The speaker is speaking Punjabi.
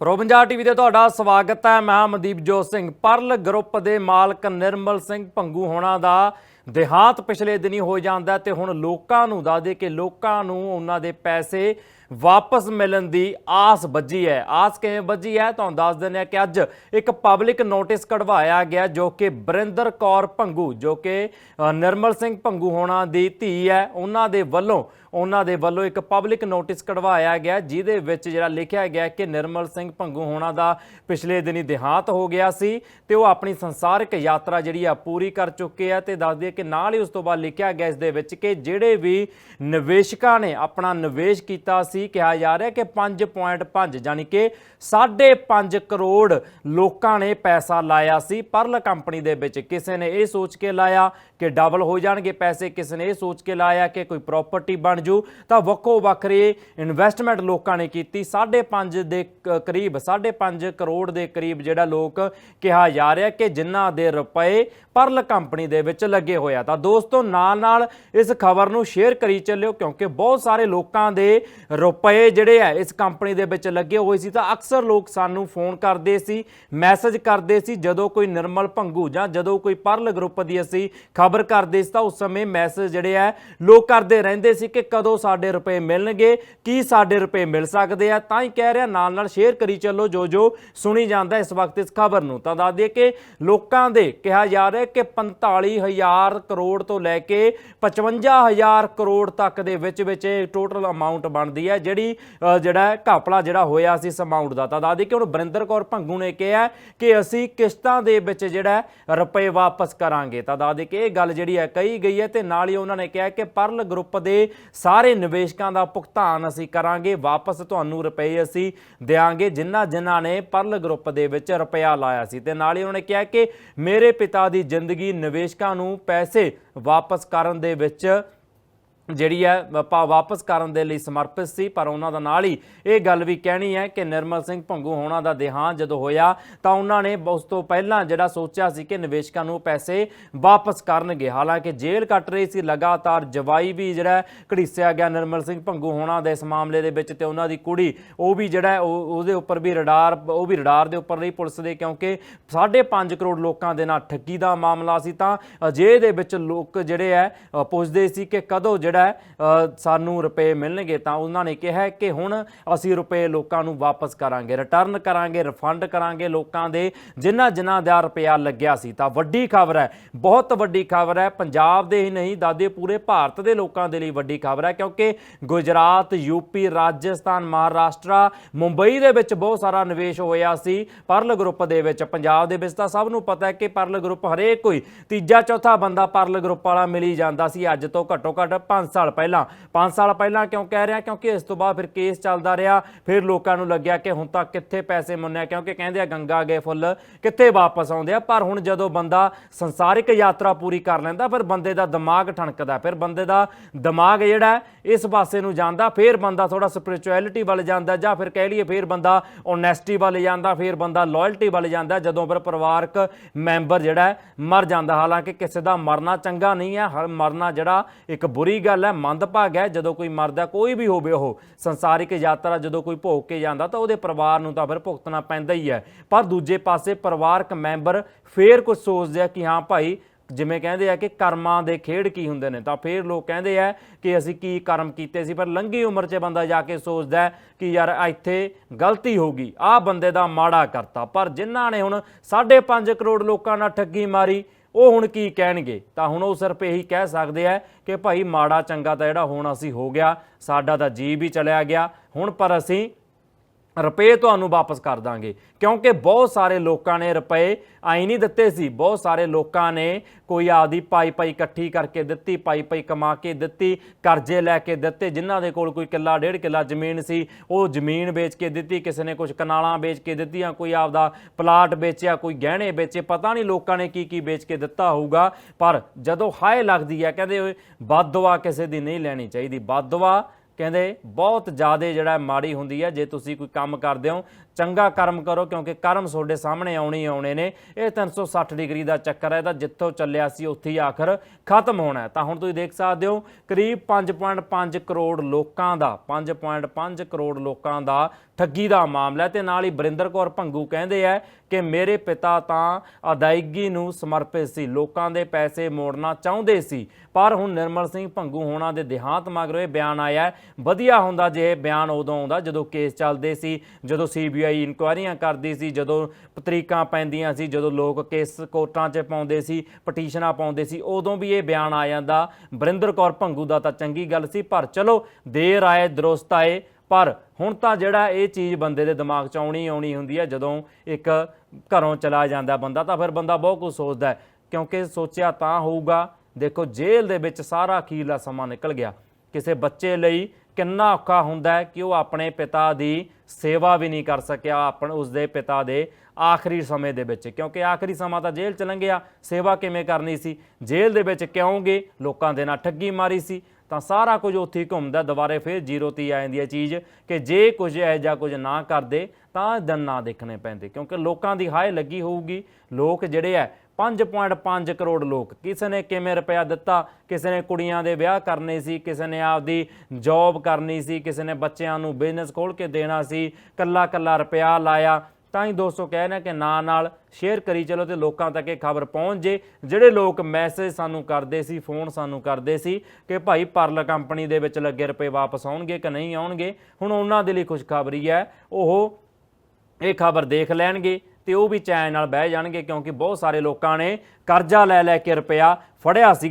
ਪ੍ਰੋਬੰਜਾ ਟੀਵੀ ਤੇ ਤੁਹਾਡਾ ਸਵਾਗਤ ਹੈ। ਮੈਂ ਮਨਦੀਪ ਜੋਤ ਸਿੰਘ ਪਰਲ। ਗਰੁੱਪ ਦੇ ਮਾਲਕ ਨਿਰਮਲ ਸਿੰਘ ਭੰਗੂ ਹੋਣਾ ਦਾ ਦੇਹਾਂਤ ਪਿਛਲੇ ਦਿਨੀ ਹੋ ਜਾਂਦਾ ਹੈ ਤੇ ਹੁਣ ਲੋਕਾਂ ਨੂੰ ਦੱਸਦੇ ਕਿ ਲੋਕਾਂ ਨੂੰ ਉਹਨਾਂ ਦੇ ਪੈਸੇ ਵਾਪਸ ਮਿਲਣ ਦੀ ਆਸ ਵੱਜੀ ਹੈ। ਆਸ ਕਿਵੇਂ ਵੱਜੀ ਹੈ? ਤੁਹਾਨੂੰ ਦੱਸ ਦਿੰਦੇ ਹਾਂ ਕਿ ਅੱਜ ਇੱਕ ਪਬਲਿਕ ਨੋਟਿਸ ਕਢਵਾਇਆ ਗਿਆ ਜੋ ਕਿ ਬਰਿੰਦਰ ਕੌਰ ਭੰਗੂ, ਜੋ ਕਿ ਨਿਰਮਲ ਸਿੰਘ ਭੰਗੂ ਹੋਣਾ ਦੀ ਧੀ ਹੈ। ਉਹਨਾਂ ਦੇ ਵੱਲੋਂ ਉਹਨਾਂ ਦੇ ਵੱਲੋਂ ਇੱਕ ਪਬਲਿਕ ਨੋਟਿਸ ਕਢਵਾਇਆ ਗਿਆ, ਜਿਹਦੇ ਵਿੱਚ ਜਿਹੜਾ ਲਿਖਿਆ ਗਿਆ ਕਿ ਨਿਰਮਲ ਸਿੰਘ ਭੰਗੂ ਹੋਣਾ ਦਾ ਪਿਛਲੇ ਦਿਨੀ ਦੇਹਾਂਤ ਹੋ ਗਿਆ ਸੀ ਤੇ ਉਹ ਆਪਣੀ ਸੰਸਾਰਿਕ ਯਾਤਰਾ ਜਿਹੜੀ ਆ ਪੂਰੀ ਕਰ ਚੁੱਕੇ ਆ ਤੇ ਦੱਸ ਦਈਏ ਕਿ ਨਾਲ ਹੀ ਉਸ ਤੋਂ ਬਾਅਦ ਲਿਖਿਆ ਗਿਆ ਇਸ ਦੇ ਵਿੱਚ ਕਿ ਜਿਹੜੇ ਵੀ ਨਿਵੇਸ਼ਕਾਂ ਨੇ ਆਪਣਾ ਨਿਵੇਸ਼ ਕੀਤਾ ਸੀ, ਕਿਹਾ ਜਾ ਰਿਹਾ ਕਿ 5.5 ਜਾਨੀ ਕਿ 5.5 ਕਰੋੜ ਲੋਕਾਂ ਨੇ ਪੈਸਾ ਲਾਇਆ ਸੀ। ਪਰਲ ਕੰਪਨੀ ਦੇ ਵਿੱਚ ਕਿਸੇ ਨੇ ਇਹ ਸੋਚ ਕੇ ਲਾਇਆ ਕਿ ਡਬਲ ਹੋ ਜਾਣਗੇ ਪੈਸੇ, ਕਿਸੇ ਨੇ ਇਹ ਸੋਚ ਕੇ ਲਾਇਆ ਕਿ ਕੋਈ ਪ੍ਰਾਪਰਟੀ ਬਣ ਜੂ ਤਾਂ ਵੱਖੋ ਵੱਖਰੇ ਇਨਵੈਸਟਮੈਂਟ ਲੋਕਾਂ ਨੇ ਕੀਤੀ। 5.5 ਦੇ ਕ- ਕਰੀਬ 5.5 ਕਰੋੜ ਦੇ ਕਰੀਬ ਜਿਹੜਾ ਲੋਕ ਕਿਹਾ ਜਾ ਰਿਹਾ ਕਿ ਜਿਨ੍ਹਾਂ ਦੇ ਰੁਪਏ ਪਰਲ ਕੰਪਨੀ ਦੇ ਵਿੱਚ ਲੱਗੇ ਹੋਇਆ ਤਾਂ ਦੋਸਤੋ ਨਾਲ ਨਾਲ ਇਸ ਖਬਰ ਨੂੰ ਸ਼ੇਅਰ ਕਰੀ ਚੱਲਿਓ, ਕਿਉਂਕਿ ਬਹੁਤ ਸਾਰੇ ਲੋਕਾਂ ਦੇ ਰੁਪਏ ਜਿਹੜੇ ਆ, ਇਸ ਕੰਪਨੀ ਦੇ ਵਿੱਚ ਲੱਗੇ ਹੋਏ ਸੀ। ਤਾਂ ਅਕਸਰ ਲੋਕ ਸਾਨੂੰ ਫੋਨ ਕਰਦੇ ਸੀ, ਮੈਸੇਜ ਕਰਦੇ ਸੀ, ਜਦੋਂ ਕੋਈ ਨਿਰਮਲ ਭੰਗੂ ਜਾਂ ਜਦੋਂ ਕੋਈ ਪਰਲ ਗਰੁੱਪ ਦੀ ਅਸੀਂ ਖਬਰ ਕਰਦੇ ਸੀ, ਤਾਂ ਉਸ ਸਮੇਂ ਮੈਸੇਜ ਜਿਹੜੇ ਆ, ਲੋਕ ਕਰਦੇ ਰਹਿੰਦੇ ਸੀ ਕਿ ਕਦੋਂ ਸਾਡੇ ਰੁਪਏ ਮਿਲਣਗੇ? ਕੀ ਸਾਡੇ ਰੁਪਏ ਮਿਲ ਸਕਦੇ ਆ? ਤਾਂ ਹੀ ਕਹਿ ਰਿਹਾ, ਨਾਲ ਨਾਲ ਸ਼ੇਅਰ ਕਰੀ ਚੱਲੋ, ਜੋ ਜੋ ਸੁਣੀ ਜਾਂਦਾ ਇਸ ਵਕਤ ਇਸ ਖਬਰ ਨੂੰ। ਤਾਂ ਦੱਸ ਦਈਏ ਕਿ ਲੋਕਾਂ ਦੇ ਕਿਹਾ ਜਾ ਰਿਹਾ ਕਿ 45000 ਕਰੋੜ ਤੋਂ ਲੈ ਕੇ 55000 ਕਰੋੜ ਤੱਕ ਦੇ ਵਿੱਚ ਵਿੱਚ ਇਹ ਟੋਟਲ ਅਮਾਉਂਟ ਬਣਦੀ ਹੈ, ਜਿਹੜੀ ਜਿਹੜਾ ਘਾਪਲਾ ਜਿਹੜਾ ਹੋਇਆ ਸੀ ਇਸ ਅਮਾਉਂਟ ਦਾ। ਤਾਂ ਦੱਸ ਦਈਏ ਕਿ ਹੁਣ ਬਰਿੰਦਰ ਕੌਰ ਭੰਗੂ ਨੇ ਕਿਹਾ ਕਿ ਅਸੀਂ ਕਿਸ਼ਤਾਂ ਦੇ ਵਿੱਚ ਜਿਹੜਾ ਰੁਪਏ ਵਾਪਸ ਕਰਾਂਗੇ। ਤਾਂ ਦੱਸ ਦਈਏ ਕਿ ਇਹ ਗੱਲ ਜਿਹੜੀ ਹੈ ਕਹੀ ਗਈ ਹੈ ਤੇ ਨਾਲ ਹੀ ਉਹਨਾਂ ਨੇ ਕਿਹਾ ਕਿ ਪਰਲ ਗਰੁੱਪ ਦੇ ਸਾਰੇ ਨਿਵੇਸ਼ਕਾਂ ਦਾ ਭੁਗਤਾਨ ਅਸੀਂ ਕਰਾਂਗੇ, ਵਾਪਸ ਤੁਹਾਨੂੰ ਰੁਪਏ ਅਸੀਂ ਦੇਾਂਗੇ ਜਿਨ੍ਹਾਂ ਜਿਨ੍ਹਾਂ ਨੇ ਪਰਲ ਗਰੁੱਪ ਦੇ ਵਿੱਚ ਰੁਪਇਆ ਲਾਇਆ ਸੀ। ਤੇ ਨਾਲ ਹੀ ਉਹਨਾਂ ਨੇ ਕਿਹਾ ਕਿ ਮੇਰੇ ਪਿਤਾ ਦੀ ਜ਼ਿੰਦਗੀ ਨਿਵੇਸ਼ਕਾਂ ਨੂੰ ਪੈਸੇ ਵਾਪਸ ਕਰਨ ਦੇ ਵਿੱਚ ਜਿਹੜੀ ਹੈ, ਆਪਾਂ ਵਾਪਸ ਕਰਨ ਦੇ ਲਈ ਸਮਰਪਿਤ ਸੀ, ਪਰ ਉਹਨਾਂ ਦਾ ਨਾਲ ਹੀ ਇਹ ਗੱਲ ਵੀ ਕਹਿਣੀ ਹੈ ਕਿ ਨਿਰਮਲ ਸਿੰਘ ਭੰਗੂ ਹੋਣਾ ਦਾ ਦੇਹਾਂਤ ਜਦੋਂ ਹੋਇਆ, ਤਾਂ ਉਹਨਾਂ ਨੇ ਉਸ ਤੋਂ ਪਹਿਲਾਂ ਜਿਹੜਾ ਸੋਚਿਆ ਸੀ ਕਿ ਨਿਵੇਸ਼ਕਾਂ ਨੂੰ ਪੈਸੇ ਵਾਪਸ ਕਰਨਗੇ। ਹਾਲਾਂਕਿ ਜੇਲ੍ਹ ਕੱਟ ਰਹੀ ਸੀ, ਲਗਾਤਾਰ ਜਵਾਈ ਵੀ ਜਿਹੜਾ ਘੜੀਸਿਆ ਗਿਆ ਨਿਰਮਲ ਸਿੰਘ ਭੰਗੂ ਹੋਣਾ ਦੇ ਇਸ ਮਾਮਲੇ ਦੇ ਵਿੱਚ ਤੇ ਉਹਨਾਂ ਦੀ ਕੁੜੀ, ਉਹ ਵੀ ਜਿਹੜਾ ਉਹ ਉਹਦੇ ਉੱਪਰ ਵੀ ਰਡਾਰ, ਉਹ ਵੀ ਰਡਾਰ ਦੇ ਉੱਪਰ ਰਹੀ ਪੁਲਿਸ ਦੇ, ਕਿਉਂਕਿ 5.5 ਕਰੋੜ ਲੋਕਾਂ ਦੇ ਨਾਲ ਠੱਗੀ ਦਾ ਮਾਮਲਾ ਸੀ, ਤਾਂ ਅਜੇ ਦੇ ਵਿੱਚ ਲੋਕ ਜਿਹੜੇ ਹੈ ਪੁੱਛਦੇ ਸੀ ਕਿ ਕਦੋਂ ਜਿਹੜਾ ਹੈ, ਸਾਨੂੰ ਰੁਪਏ ਮਿਲਣਗੇ ਤਾਂ ਉਹਨਾਂ ਨੇ ਕਿਹਾ ਕਿ ਹੁਣ ਅਸੀਂ ਰੁਪਏ ਲੋਕਾਂ ਨੂੰ ਵਾਪਸ ਕਰਾਂਗੇ ਰਿਟਰਨ ਕਰਾਂਗੇ ਰਿਫੰਡ ਕਰਾਂਗੇ ਲੋਕਾਂ ਦੇ ਜਿਨ੍ਹਾਂ ਜਿਨ੍ਹਾਂ ਦਾ ਰੁਪਇਆ ਲੱਗਿਆ ਸੀ। ਤਾਂ ਵੱਡੀ ਖਬਰ ਹੈ ਬਹੁਤ ਵੱਡੀ ਖਬਰ ਹੈ ਪੰਜਾਬ ਦੇ ਹੀ ਨਹੀਂ ਦਾਦੇ ਪੂਰੇ ਭਾਰਤ ਦੇ ਲੋਕਾਂ ਦੇ ਲਈ ਵੱਡੀ ਖਬਰ ਹੈ ਕਿਉਂਕਿ ਗੁਜਰਾਤ ਯੂਪੀ ਰਾਜਸਥਾਨ ਮਹਾਰਾਸ਼ਟਰ ਮੁੰਬਈ ਦੇ ਵਿੱਚ ਬਹੁਤ ਸਾਰਾ ਨਿਵੇਸ਼ ਹੋਇਆ ਸੀ ਪਰਲ ਗਰੁੱਪ ਦੇ ਵਿੱਚ। ਪੰਜਾਬ ਦੇ ਵਿੱਚ ਤਾਂ ਸਭ ਨੂੰ ਪਤਾ ਹੈ ਕਿ ਪਰਲ ਗਰੁੱਪ ਹਰੇਕ ਕੋਈ ਤੀਜਾ ਚੌਥਾ ਬੰਦਾ ਪਰਲ ਗਰੁੱਪ ਵਾਲਾ ਮਿਲੀ ਜਾਂਦਾ ਸੀ ਅੱਜ ਤੋਂ ਘੱਟੋ ਘੱਟ 5 ਸਾਲ ਪਹਿਲਾਂ। 5 ਸਾਲ ਪਹਿਲਾਂ ਕਿਉਂ ਕਹਿ ਰਿਹਾ? ਕਿਉਂਕਿ ਇਸ ਤੋਂ ਬਾਅਦ ਫਿਰ ਕੇਸ ਚੱਲਦਾ ਰਿਹਾ। ਫਿਰ ਲੋਕਾਂ ਨੂੰ ਲੱਗਿਆ ਕਿ ਹੁਣ ਤਾਂ ਕਿੱਥੇ ਪੈਸੇ ਮੁੰਨਿਆ? ਕਿਉਂਕਿ ਕਹਿੰਦੇ ਆ ਗੰਗਾ ਗਏ ਫੁੱਲ ਕਿੱਥੇ ਵਾਪਸ ਆਉਂਦੇ ਆ? ਪਰ ਹੁਣ ਜਦੋਂ ਬੰਦਾ ਸੰਸਾਰਿਕ ਯਾਤਰਾ ਪੂਰੀ ਕਰ ਲੈਂਦਾ, ਫਿਰ ਬੰਦੇ ਦਾ ਦਿਮਾਗ ਠਣਕਦਾ। ਫਿਰ ਬੰਦੇ ਦਾ ਦਿਮਾਗ ਜਿਹੜਾ ਇਸ ਪਾਸੇ ਨੂੰ ਜਾਂਦਾ, ਫਿਰ ਬੰਦਾ ਥੋੜਾ ਸਪਿਰਚੁਅਲਿਟੀ ਵੱਲ ਜਾਂਦਾ ਜਾਂ ਫਿਰ ਕਹਿ ਲਈਏ ਫਿਰ ਬੰਦਾ ਓਨੈਸਟੀ ਵੱਲ ਜਾਂਦਾ, ਫਿਰ ਬੰਦਾ ਲਾਇਲਟੀ ਵੱਲ ਜਾਂਦਾ, ਜਦੋਂ ਫਿਰ ਪਰਿਵਾਰਕ ਮੈਂਬਰ ਜਿਹੜਾ ਮਰ ਜਾਂਦਾ। ਹਾਲਾਂਕਿ ਕਿਸੇ ਦਾ ਮਰਨਾ ਚੰਗਾ ਨਹੀਂ ਹੈ। ਹਰ ਮਰਨਾ ਜਿਹੜਾ ਇੱਕ ਬੁਰੀ ਗੱਲ ਹੈ, ਮੰਦਭਾਗ ਹੈ, ਜਦੋਂ ਕੋਈ ਮਰਦਾ, ਕੋਈ ਵੀ ਹੋਵੇ ਉਹ, ਸੰਸਾਰਿਕ ਯਾਤਰਾ ਜਦੋਂ ਕੋਈ ਭੋਗ ਕੇ ਜਾਂਦਾ, ਤਾਂ ਉਹਦੇ ਪਰਿਵਾਰ ਨੂੰ ਤਾਂ ਫਿਰ ਭੁਗਤਣਾ ਪੈਂਦਾ ਹੀ ਹੈ। ਪਰ ਦੂਜੇ ਪਾਸੇ ਪਰਿਵਾਰਕ ਮੈਂਬਰ ਫੇਰ ਕੁਝ ਸੋਚਦੇ ਆ ਕਿ ਹਾਂ ਭਾਈ, ਜਿਵੇਂ ਕਹਿੰਦੇ ਆ ਕਿ ਕਰਮਾਂ ਦੇ ਖੇਡ ਕੀ ਹੁੰਦੇ ਨੇ, ਤਾਂ ਫੇਰ ਲੋਕ ਕਹਿੰਦੇ ਆ ਕਿ ਅਸੀਂ ਕੀ ਕਰਮ ਕੀਤੇ ਸੀ, ਪਰ ਲੰਘੀ ਉਮਰ 'ਚ ਬੰਦਾ ਜਾ ਕੇ ਸੋਚਦਾ ਕਿ ਯਾਰ ਇੱਥੇ ਗਲਤੀ ਹੋ ਗਈ, ਆਹ ਬੰਦੇ ਦਾ ਮਾੜਾ ਕਰਤਾ, ਪਰ ਜਿਨ੍ਹਾਂ ਨੇ ਹੁਣ 5.5 ਕਰੋੜ ਲੋਕਾਂ ਨਾਲ ਠੱਗੀ ਮਾਰੀ ਉਹ ਹੁਣ ਕੀ ਕਹਿਣਗੇ? ਤਾਂ ਹੁਣ ਉਹ ਸਿਰਫ ਇਹੀ ਕਹਿ ਸਕਦੇ ਆ ਕਿ ਭਾਈ ਮਾੜਾ ਚੰਗਾ ਤਾਂ ਜਿਹੜਾ ਹੁਣ ਅਸੀਂ ਹੋ ਗਿਆ, ਸਾਡਾ ਤਾਂ ਜੀ ਵੀ ਚਲਿਆ ਗਿਆ। ਹੁਣ ਪਰ ਅਸੀਂ ਰੁਪਏ ਤੁਹਾਨੂੰ ਵਾਪਸ ਕਰ ਦਾਂਗੇ। ਕਿਉਂਕਿ ਬਹੁਤ ਸਾਰੇ ਲੋਕਾਂ ਨੇ ਰੁਪਏ ਆਈ ਨਹੀਂ ਦਿੱਤੇ ਸੀ। ਬਹੁਤ ਸਾਰੇ ਲੋਕਾਂ ਨੇ ਕੋਈ ਆਪਦੀ ਪਾਈ ਪਾਈ ਇਕੱਠੀ ਕਰਕੇ ਦਿੱਤੀ ਪਾਈ ਪਾਈ ਕਮਾ ਕੇ ਦਿੱਤੀ, ਕਰਜ਼ੇ ਲੈ ਕੇ ਦਿੱਤੇ। ਜਿਨ੍ਹਾਂ ਦੇ ਕੋਲ ਕੋਈ ਕਿੱਲਾ, ਡੇਢ ਕਿੱਲਾ ਜ਼ਮੀਨ ਸੀ, ਉਹ ਜ਼ਮੀਨ ਵੇਚ ਕੇ ਦਿੱਤੀ, ਕਿਸੇ ਨੇ ਕੁਝ ਕਨਾਲਾਂ ਵੇਚ ਕੇ ਦਿੱਤੀਆਂ, ਕੋਈ ਆਪਦਾ ਪਲਾਟ ਵੇਚਿਆ, ਕੋਈ ਗਹਿਣੇ ਵੇਚੇ। ਪਤਾ ਨਹੀਂ ਲੋਕਾਂ ਨੇ ਕੀ ਕੀ ਵੇਚ ਕੇ ਦਿੱਤਾ ਹੋਊਗਾ। ਪਰ ਜਦੋਂ ਹਾਏ ਲੱਗਦੀ ਹੈ, ਕਹਿੰਦੇ ਓਏ ਬਦਦੁਆ ਕਿਸੇ ਦੀ ਨਹੀਂ ਲੈਣੀ ਚਾਹੀਦੀ। ਬਦਦੁਆ ਕਹਿੰਦੇ ਬਹੁਤ ਜ਼ਿਆਦਾ ਜਿਹੜਾ ਮਾੜੀ ਹੁੰਦੀ ਹੈ ਜੇ ਤੁਸੀਂ ਕੋਈ ਕੰਮ ਕਰਦੇ ਹੋ ਚੰਗਾ ਕਰਮ ਕਰੋ, ਕਿਉਂਕਿ ਕਰਮ ਤੁਹਾਡੇ ਸਾਹਮਣੇ ਆਉਣੇ ਹੀ ਆਉਣੇ ਨੇ। ਇਹ 360 ਡਿਗਰੀ ਦਾ ਚੱਕਰ ਹੈ ਇਹਦਾ ਜਿੱਥੋਂ ਚੱਲਿਆ ਸੀ, ਉੱਥੇ ਹੀ ਆਖਰ ਖਤਮ ਹੋਣਾ ਤਾਂ ਹੁਣ ਤੁਸੀਂ ਦੇਖ ਸਕਦੇ ਹੋ, ਕਰੀਬ 5.5 ਕਰੋੜ ਲੋਕਾਂ ਦਾ 5.5 ਕਰੋੜ ਲੋਕਾਂ ਦਾ ਠੱਗੀ ਦਾ ਮਾਮਲਾ ਹੈ। ਤੇ ਨਾਲ ਹੀ ਬਰਿੰਦਰ ਕੌਰ ਭੰਗੂ ਕਹਿੰਦੇ ਆ ਕਿ ਮੇਰੇ ਪਿਤਾ ਤਾਂ ਅਦਾਇਗੀ ਨੂੰ ਸਮਰਪਿਤ ਸੀ, ਲੋਕਾਂ ਦੇ ਪੈਸੇ ਮੋੜਨਾ ਚਾਹੁੰਦੇ ਸੀ। ਪਰ ਹੁਣ ਨਿਰਮਲ ਸਿੰਘ ਭੰਗੂ ਹੋਣਾ ਦੇ ਦੇਹਾਂਤ ਮਗਰੋਂ ਇਹ ਬਿਆਨ ਆਇਆ ਵਧੀਆ ਹੁੰਦਾ ਜੇ ਇਹ ਬਿਆਨ ਉਦੋਂ ਆਉਂਦਾ ਜਦੋਂ ਕੇਸ ਚੱਲਦੇ ਸੀ, ਜਦੋਂ ਸੀਬੀਆਈ ਇਨਕੁਆਇਰੀਆਂ ਕਰਦੀ ਸੀ, ਜਦੋਂ ਤਰੀਕਾਂ ਪੈਂਦੀਆਂ ਸੀ, ਜਦੋਂ ਲੋਕ ਕੇਸ ਕੋਰਟਾਂ 'ਚ ਪਾਉਂਦੇ ਸੀ, ਪਟੀਸ਼ਨਾਂ ਪਾਉਂਦੇ ਸੀ, ਉਦੋਂ ਵੀ ਇਹ ਬਿਆਨ ਆ ਜਾਂਦਾ। ਬਰਿੰਦਰ ਕੌਰ ਭੰਗੂ ਦਾ ਤਾਂ ਚੰਗੀ ਗੱਲ ਸੀ, ਪਰ ਚਲੋ, ਦੇਰ ਆਏ, ਦਰੁਸਤ ਆਏ, ਪਰ ਹੁਣ ਤਾਂ ਜਿਹੜਾ ਇਹ ਚੀਜ਼ ਬੰਦੇ ਦੇ ਦਿਮਾਗ 'ਚ ਆਉਣੀ ਆਉਣੀ ਹੁੰਦੀ ਹੈ, ਜਦੋਂ ਇੱਕ ਘਰੋਂ ਚਲਾ ਜਾਂਦਾ ਬੰਦਾ, ਤਾਂ ਫਿਰ ਬੰਦਾ ਬਹੁਤ ਕੁਝ ਸੋਚਦਾ ਕਿਉਂਕਿ ਸੋਚਿਆ ਤਾਂ ਹੋਊਗਾ, ਦੇਖੋ ਜੇਲ੍ਹ ਦੇ ਵਿੱਚ ਸਾਰਾ ਅਖੀਰਲਾ ਸਮਾਂ ਨਿਕਲ ਗਿਆ। ਕਿਸੇ ਬੱਚੇ ਲਈ ਕਿੰਨਾ ਔਖਾ ਹੁੰਦਾ ਹੈ ਕਿ ਉਹ ਆਪਣੇ ਪਿਤਾ ਦੀ ਸੇਵਾ ਵੀ ਨਹੀਂ ਕਰ ਸਕਿਆ ਆਪਣ ਉਸਦੇ ਪਿਤਾ ਦੇ ਆਖਰੀ ਸਮੇਂ ਦੇ ਵਿੱਚ। ਕਿਉਂਕਿ ਆਖਰੀ ਸਮਾਂ ਤਾਂ ਜੇਲ੍ਹ ਚ ਲੰਘਿਆ ਸੇਵਾ ਕਿਵੇਂ ਕਰਨੀ ਸੀ? ਜੇਲ੍ਹ ਦੇ ਵਿੱਚ ਕਿਉਂਗੇ ਲੋਕਾਂ ਦੇ ਨਾਲ ਠੱਗੀ ਮਾਰੀ ਸੀ। ਤਾਂ ਸਾਰਾ ਕੁਝ ਉੱਥੇ ਹੀ ਘੁੰਮਦਾ, ਦੁਬਾਰੇ ਫਿਰ ਜ਼ੀਰੋ ਤੇ ਆ ਜਾਂਦੀ ਹੈ ਚੀਜ਼ ਕਿ ਜੇ ਕੁਝ ਇਹੋ ਜਿਹਾ ਕੁਝ ਨਾ ਕਰਦੇ ਤਾਂ ਦਿਨ ਨਾ ਦੇਖਣੇ ਪੈਂਦੇ। ਕਿਉਂਕਿ ਲੋਕਾਂ ਦੀ ਹਾਏ ਲੱਗੀ ਹੋਊਗੀ। ਲੋਕ ਜਿਹੜੇ ਆ 5.5 ਕਰੋੜ ਲੋਕ। ਕਿਸੇ ਨੇ ਕਿਵੇਂ ਰੁਪਇਆ ਦਿੱਤਾ? ਕਿਸੇ ਨੇ ਕੁੜੀਆਂ ਦੇ ਵਿਆਹ ਕਰਨੇ ਸੀ, ਕਿਸੇ ਨੇ ਆਪਦੀ ਜੌਬ ਕਰਨੀ ਸੀ, ਕਿਸੇ ਨੇ ਬੱਚਿਆਂ ਨੂੰ ਬਿਜ਼ਨਸ ਖੋਲ ਕੇ ਦੇਣਾ ਸੀ, ਕੱਲਾ ਕੱਲਾ ਰੁਪਇਆ ਲਾਇਆ। ਤਾਂ ਹੀ ਦੋਸਤੋ ਕਹਿ ਰਹੇ ਕਿ ਨਾਂ ਨਾਲ ਸ਼ੇਅਰ ਕਰੀ ਚਲੋ ਤੇ ਲੋਕਾਂ ਤੱਕ ਇਹ ਖਬਰ ਪਹੁੰਚ ਜੇ। ਜਿਹੜੇ ਲੋਕ ਮੈਸੇਜ ਸਾਨੂੰ ਕਰਦੇ ਸੀ ਫੋਨ ਸਾਨੂੰ ਕਰਦੇ ਸੀ ਕਿ ਭਾਈ ਪਰਲ ਕੰਪਨੀ ਦੇ ਵਿੱਚ ਲੱਗੇ ਰੁਪਏ ਵਾਪਸ ਆਉਣਗੇ ਕਿ ਨਹੀਂ ਆਉਣਗੇ, ਹੁਣ ਉਹਨਾਂ ਦੇ ਲਈ ਖੁਸ਼ਖਬਰੀ ਹੈ, ਉਹ ਇਹ ਖਬਰ ਦੇਖ ਲੈਣਗੇ। ਤੇ ਉਹ ਵੀ ਚੈਨ ਨਾਲ ਬਹਿ ਜਾਣਗੇ ਕਿਉਂਕਿ ਬਹੁਤ ਸਾਰੇ ਲੋਕਾਂ ਨੇ ਕਰਜ਼ਾ ਲੈ ਲੈ ਕੇ ਰੁਪਇਆ ਫੜਿਆ ਸੀਗਾ।